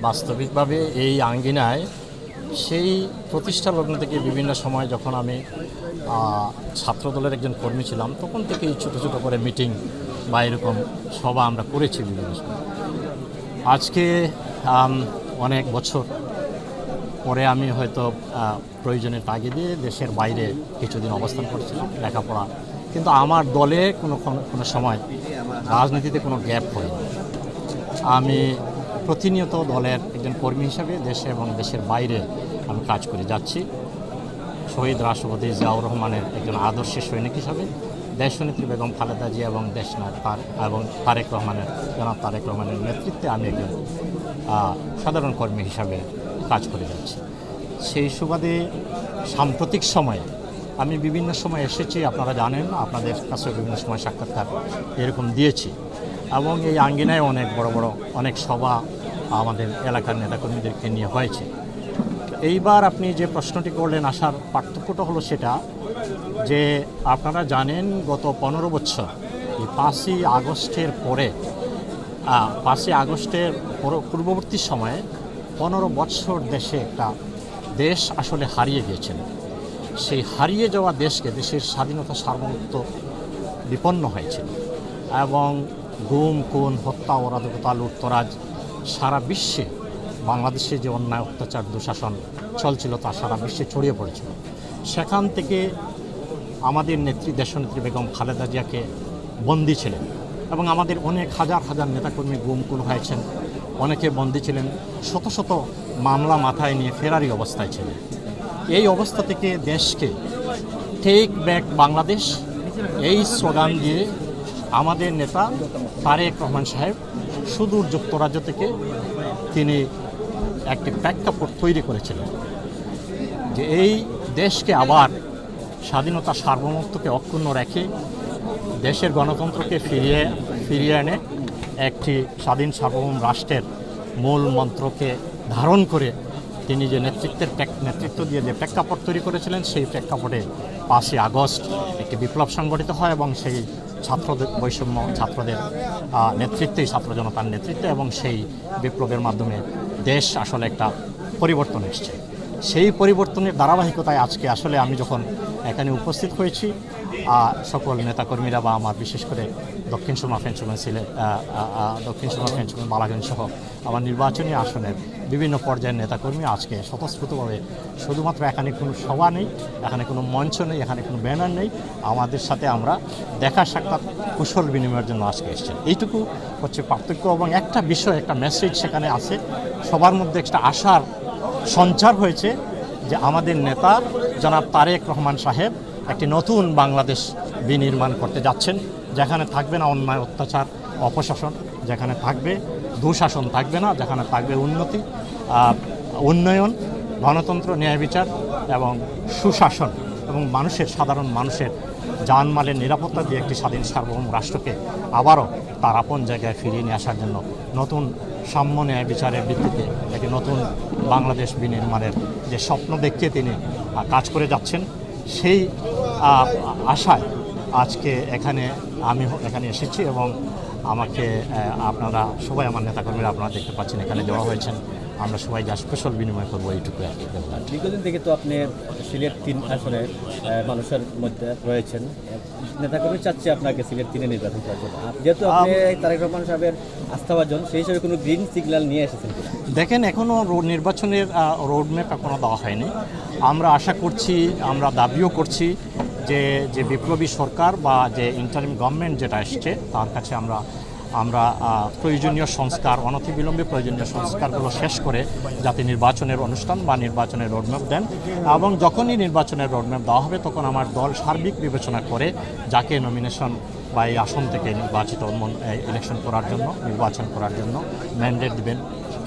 বাস্তবিকভাবে এই আঙ্গিনায় সেই প্রতিষ্ঠা লগ্ন থেকে বিভিন্ন সময় যখন আমি ছাত্রদলের একজন কর্মী ছিলাম, তখন থেকেই ছোটো ছোটো করে মিটিং বা এরকম সভা আমরা করেছি বিভিন্ন সময়। আজকে অনেক বছর পরে আমি হয়তো প্রয়োজনের তাগিদে দেশের বাইরে কিছুদিন অবস্থান করেছিলাম, লেখাপড়া। কিন্তু আমার দলে কোনো- কোনো সময় রাজনীতিতে কোনো গ্যাপ হয়নি। আমি প্রতিনিয়ত দলের একজন কর্মী হিসাবে দেশে এবং দেশের বাইরে আমি কাজ করে যাচ্ছি। শহীদ রাষ্ট্রপতি জিয়াউর রহমানের একজন আদর্শের সৈনিক হিসাবে দেশনেত্রী বেগম খালেদা জিয়া এবং দেশনাথ তার এবং তারেক রহমানের, জনাব তারেক রহমানের নেতৃত্বে আমি একজন সাধারণ কর্মী হিসাবে কাজ করে যাচ্ছি। সেই সুবাদে সাম্প্রতিক সময়ে আমি বিভিন্ন সময় এসেছি, আপনারা জানেন, আপনাদের কাছে বিভিন্ন সময় সাক্ষাৎকার এরকম দিয়েছি। এবং এই আঙ্গিনায় অনেক বড় বড়, অনেক সভা আমাদের এলাকার নেতাকর্মীদেরকে নিয়ে হয়েছে। এইবার আপনি যে প্রশ্নটি করলেন, আসার পার্থক্যটা হলো সেটা যে আপনারা জানেন গত পনেরো বছর এই পাঁচই আগস্টের পরে পাঁচই আগস্টের পর- পূর্ববর্তী সময়ে পনেরো বছর দেশে একটা দেশ আসলে হারিয়ে গিয়েছিল। সেই হারিয়ে যাওয়া দেশকে দেশের স্বাধীনতা, সার্বভৌমত্ব বিপন্ন হয়েছিল এবং গুম, খুন, হত্যা অরাধকতা লুটতরাজ সারা বিশ্বে বাংলাদেশে যে অন্যায়, অত্যাচার, দুঃশাসন চলছিল তা সারা বিশ্বে ছড়িয়ে পড়েছিল। সেখান থেকে আমাদের নেত্রী, দেশনেত্রী বেগম খালেদা জিয়াকে বন্দি ছিলেন এবং আমাদের অনেক হাজার হাজার নেতাকর্মী গুম খুন হয়েছেন। অনেকে বন্দী ছিলেন, শত শত মামলা মাথায় নিয়ে ফেরারি অবস্থায় ছিলেন। এই অবস্থা থেকে দেশকে টেক ব্যাক বাংলাদেশ, এই স্লোগান দিয়ে আমাদের নেতা তারেক রহমান সাহেব সুদূর যুক্তরাজ্য থেকে তিনি একটি প্রেক্ষাপট তৈরি করেছিলেন, যে এই দেশকে আবার স্বাধীনতা সার্বভৌমত্বকে অক্ষুণ্ণ রেখে দেশের গণতন্ত্রকে ফিরিয়ে ফিরিয়ে এনে একটি স্বাধীন সার্বভৌম রাষ্ট্রের মূল মন্ত্রকে ধারণ করে তিনি যে নেতৃত্বের নেতৃত্ব দিয়ে যে প্রেক্ষাপট তৈরি করেছিলেন, সেই প্রেক্ষাপটে পাঁচই আগস্ট একটি বিপ্লব সংগঠিত হয় এবং সেই ছাত্রদের বৈষম্য, ছাত্রদের নেতৃত্বেই ছাত্র জনতার নেতৃত্বে এবং সেই বিপ্লবের মাধ্যমে দেশ আসলে একটা পরিবর্তন এসছে। সেই পরিবর্তনের ধারাবাহিকতায় আজকে আসলে আমি যখন এখানে উপস্থিত হয়েছি সকল নেতাকর্মীরা বা আমার বিশেষ করে দক্ষিণ সুরমা ফেঞ্চুমেন সিলে আহ, আহ, আহ, দক্ষিণ সুরমা ফেঞ্চুমেন বালাগঞ্জ সহ আমার নির্বাচনী আসনের বিভিন্ন পর্যায়ের নেতাকর্মী আজকে স্বতঃস্ফূর্তভাবে শুধুমাত্র এখানে কোনো সভা নেই এখানে কোনো মঞ্চ নেই এখানে কোনো ব্যানার নেই। আমাদের সাথে আমরা দেখা সাক্ষাৎ কুশল বিনিময়ের জন্য আজকে এসেছেন। এইটুকু হচ্ছে পার্থক্য এবং একটা বিষয় একটা মেসেজ সেখানে আছে। সবার মধ্যে একটা আশার সঞ্চার হয়েছে যে আমাদের নেতা জনাব তারেক রহমান সাহেব একটি নতুন বাংলাদেশ বিনির্মাণ করতে যাচ্ছেন, যেখানে থাকবে না অন্যায়, অত্যাচার, অপশাসন, যেখানে থাকবে দুঃশাসন, থাকবে না, যেখানে থাকবে উন্নতি উন্নয়ন, গণতন্ত্র, ন্যায় বিচার এবং সুশাসন এবং মানুষের, সাধারণ মানুষের জানমালের নিরাপত্তা দিয়ে একটি স্বাধীন সার্বভৌম রাষ্ট্রকে আবারও তার আপন জায়গায় ফিরিয়ে নিয়ে আসার জন্য নতুন সাম্য ন্যায় বিচারের ভিত্তিতে একটি নতুন বাংলাদেশ বিনির্মাণের যে স্বপ্ন দেখিয়ে তিনি কাজ করে যাচ্ছেন, সেই আশায় আজকে এখানে আমি এখানে এসেছি এবং আমাকে আপনারা সবাই আমার নেতাকর্মীরা আপনারা দেখতে পাচ্ছেন, এখানে দেওয়া হয়েছেন। আমরা সবাই যা স্পেশাল বিনিময় করব এইটুকু আর কি। দীর্ঘদিন থেকে তো আপনি সিলেট তিন আসনে মানুষের মধ্যে রয়েছেন। নেতাকর্মী চাচ্ছে আপনাকে সিলেট তিনে নির্বাচন করার জন্য। যেহেতু আপনি তারেক রহমান সাহেবের আস্থাভাজন সেই হিসাবে কোনো গ্রিন সিগন্যাল নিয়ে এসেছেন দেখেন এখনও নির্বাচনের রোডম্যাপ এখনও দেওয়া হয়নি। আমরা আশা করছি আমরা দাবিও করছি যে যে বিপ্লবী সরকার বা যে ইন্টারিম গভর্নমেন্ট যেটা এসছে তার কাছে আমরা আমরা প্রয়োজনীয় সংস্কার, অনতিবিলম্বে প্রয়োজনীয় সংস্কারগুলো শেষ করে যাতে নির্বাচনের অনুষ্ঠান বা নির্বাচনের রোডম্যাপ দেন এবং যখনই নির্বাচনের রোডম্যাপ দেওয়া হবে তখন আমার দল সার্বিক বিবেচনা করে যাকে নমিনেশন বা এই আসন থেকে নির্বাচিত ইলেকশন করার জন্য, নির্বাচন করার জন্য ম্যান্ডেট দেবেন,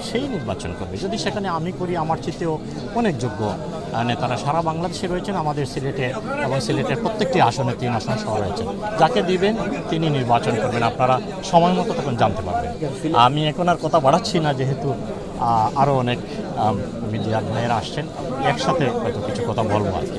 সেই নির্বাচন করবে। যদি সেখানে আমি করি, আমার চিত্তেও অনেক যোগ্য মানে নেতারা সারা বাংলাদেশে রয়েছেন, আমাদের সিলেটে এবং সিলেটের প্রত্যেকটি আসনে তিন আসন সহ রয়েছেন। যাকে দিবেন, তিনি নির্বাচন করবেন। আপনারা সময় মতো তখন জানতে পারবেন। আমি এখন আর কথা বাড়াচ্ছি না, যেহেতু আরও অনেক মিডিয়ার ভাইয়েরা আসছেন। একসাথে হয়তো কিছু কথা বলব আর কি।